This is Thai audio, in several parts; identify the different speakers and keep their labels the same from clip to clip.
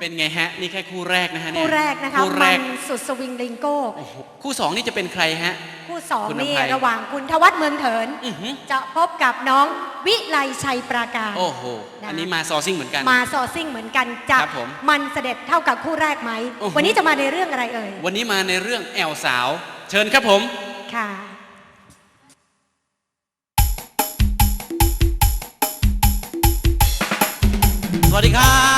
Speaker 1: เป็นไงฮะ นี่แค่คู่แรกนะฮะเนี่ย
Speaker 2: คู่แรกนะคะ
Speaker 1: คู่แรกมั
Speaker 2: นสุดสวิงลิงโก้
Speaker 1: คู่สองนี่จะเป็นใครฮะ
Speaker 2: คู่สอง
Speaker 1: คุ
Speaker 2: นี่ระหว่างคุณทวัฒน์เมืองเถินจะพบกับน้องวิไลชัยปราการ
Speaker 1: โอ้โห อันนี้มาซอซิ่งเหมือนกัน
Speaker 2: มาซอซิ่งเหมือนกันจะ
Speaker 1: ม
Speaker 2: มันเสด็จเท่ากับคู่แรกไหมวันนี้จะมาในเรื่องอะไรเอ่ย
Speaker 1: วันนี้มาในเรื่องแอลสาว เชิญครับผม
Speaker 2: ค่ะ
Speaker 1: สวัสดีครับ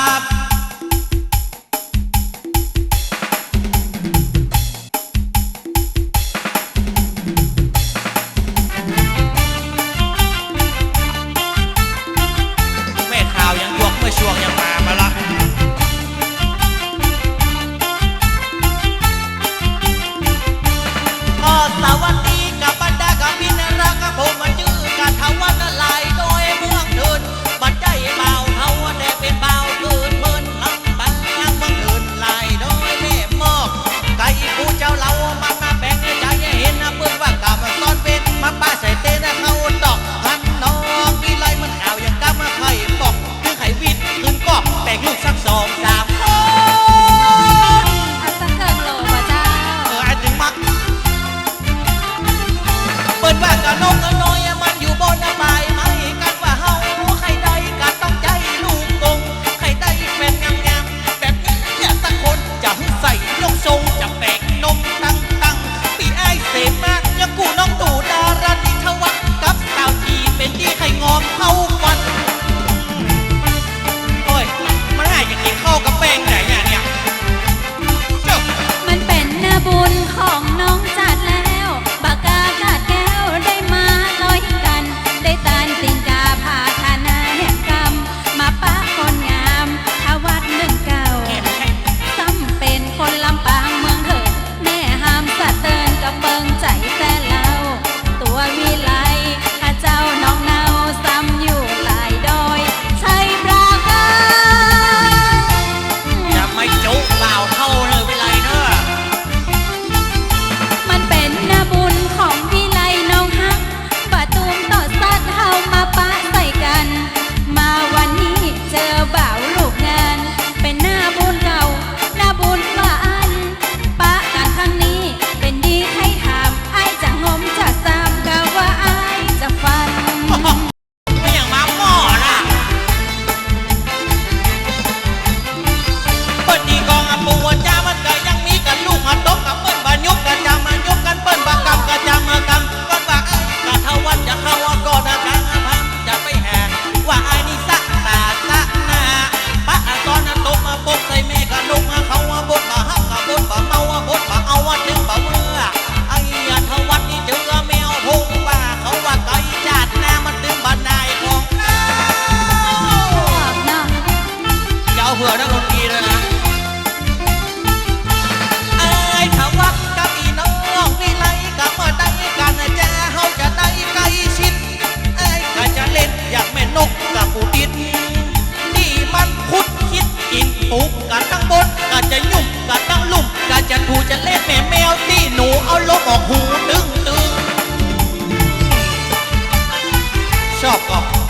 Speaker 3: ชอ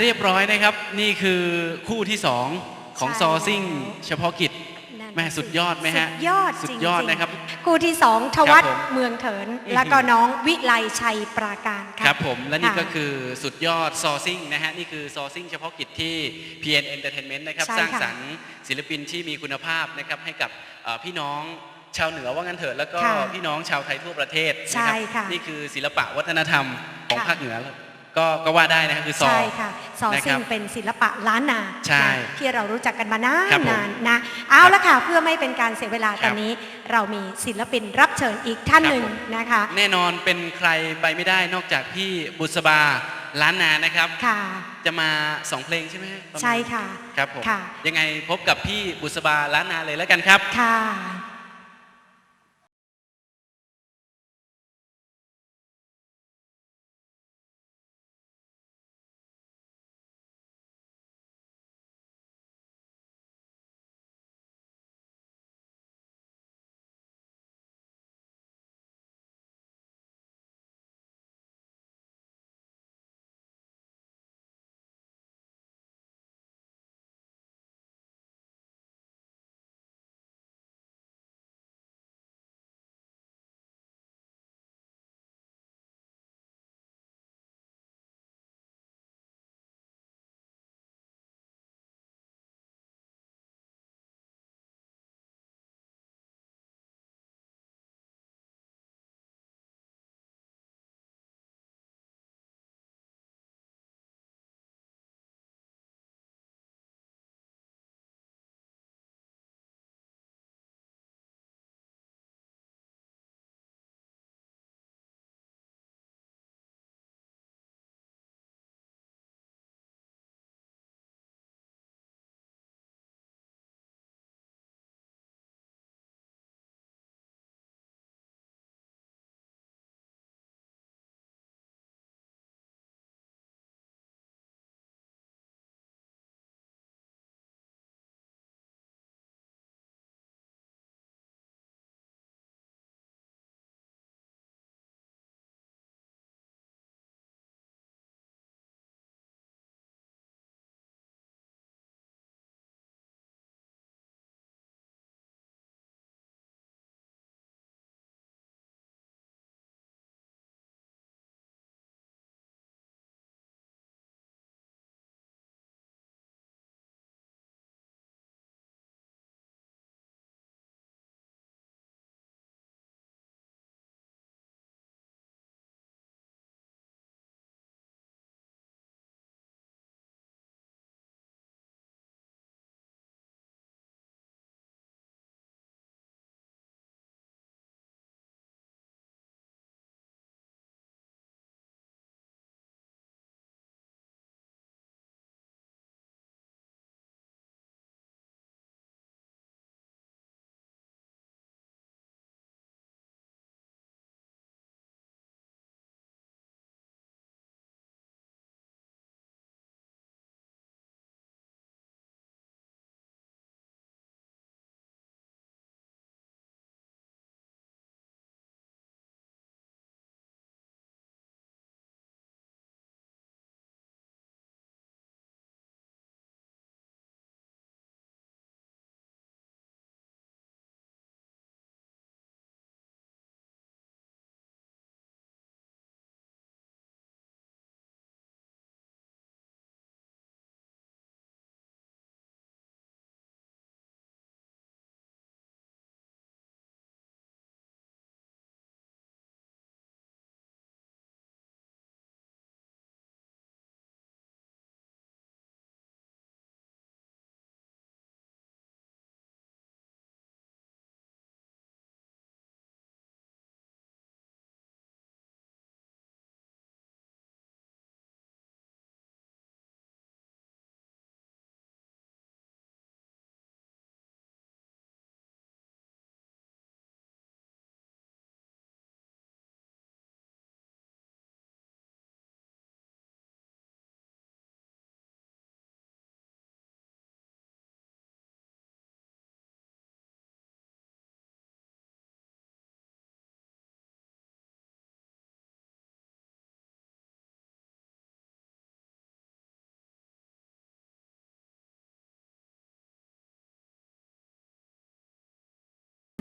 Speaker 3: เรียบ
Speaker 4: ร้
Speaker 3: อยนะครับ นี่คือคู่
Speaker 4: ที่สองของใช่ซอซิ่ง
Speaker 3: แล้วเฉ
Speaker 5: พาะกิจ
Speaker 2: นั่น
Speaker 5: แม่สุดยอดไหมฮะ
Speaker 2: สุดยอด
Speaker 5: สุ
Speaker 2: จ
Speaker 5: ด
Speaker 2: ริง
Speaker 5: ยอด
Speaker 2: ๆ
Speaker 5: นะครับ
Speaker 2: คู่ที่สองทวัต
Speaker 5: ครับผม
Speaker 2: เมืองเถิน
Speaker 5: อือหือ
Speaker 2: แล้วก็น้องวิไลชัยปราการค่ะ
Speaker 5: ครับผมและนี่
Speaker 2: ค่ะ
Speaker 5: ก็คือสุดยอดซอซิ่งนะฮะ นี่คือซอซิ่งเฉพาะกิจที่ PN Entertainment นะครับ
Speaker 2: ใช่
Speaker 5: สร้าง
Speaker 2: ค่ะ
Speaker 5: สรรค์ศิลปินที่มีคุณภาพนะครับให้กับเอ่อพี่น้องชาวเหนือว่างั้นเถิดแล้วก็
Speaker 2: ค่ะ
Speaker 5: พี่น้องชาวไทยทั่วประเทศนะ
Speaker 2: ใช่
Speaker 5: รับ
Speaker 2: ค่ะ
Speaker 5: นี่คือศิลปะวัฒนธรรมของ
Speaker 2: ค่ะ
Speaker 5: ภาคเหนือ ก็ก็ว่าได้นะครับคือซอ
Speaker 2: ใช่ค่ะซอ
Speaker 5: นะค
Speaker 2: ซิ่
Speaker 5: รั
Speaker 2: ง
Speaker 5: บ
Speaker 2: เป็นศิลปะล้านนา
Speaker 5: ใช่
Speaker 2: นะที่เรารู้จักกันมานาน
Speaker 5: ครับผม
Speaker 2: นานนะเอาละค่ะเพื่อไม่เป็นการเสียเวลา
Speaker 5: ค
Speaker 2: ต
Speaker 5: รับ
Speaker 2: อนนี้ เรามีศิลปินรับเชิญอีกท่าน
Speaker 5: ครับ
Speaker 2: หนึ่ง
Speaker 5: ผม
Speaker 2: นะคะ
Speaker 5: แน่นอนเป็นใครไปไม่ได้นอกจากพี่บุษบาล้านนานะครับ
Speaker 2: ค่ะ
Speaker 5: จะมาสองเพลงใช่ไหมฮะประมาณ
Speaker 2: ใช่ค่ะ
Speaker 5: ครับผม
Speaker 2: ค่ะ
Speaker 5: ยังไงพบกับพี่บุษบาล้านนาเลยแล้วกันครับ
Speaker 2: ค่ะ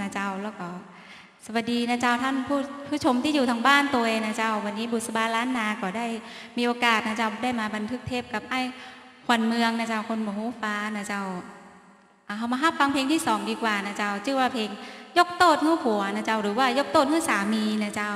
Speaker 4: นะเจ้าแล้วก็ สวัสดีนะเจ้าท่านผู้ผู้ชมที่อยู่ทางบ้านตัวเองนะเจ้า วันนี้บุษบาล้านนาก็ได้มีโอกาสนะเจ้าได้มาบันทึกเทปกับไอ้ขวัญเมืองนะเจ้าคนหมูฟ้านะเจ้าอะเขามาฮับฟังเพลงที่สองดีกว่านะเจ้าชื่อว่าเพลงยกโตดฮื้ผัวนะเจ้าหรือว่ายกโตดฮื้สามีนะเจ้า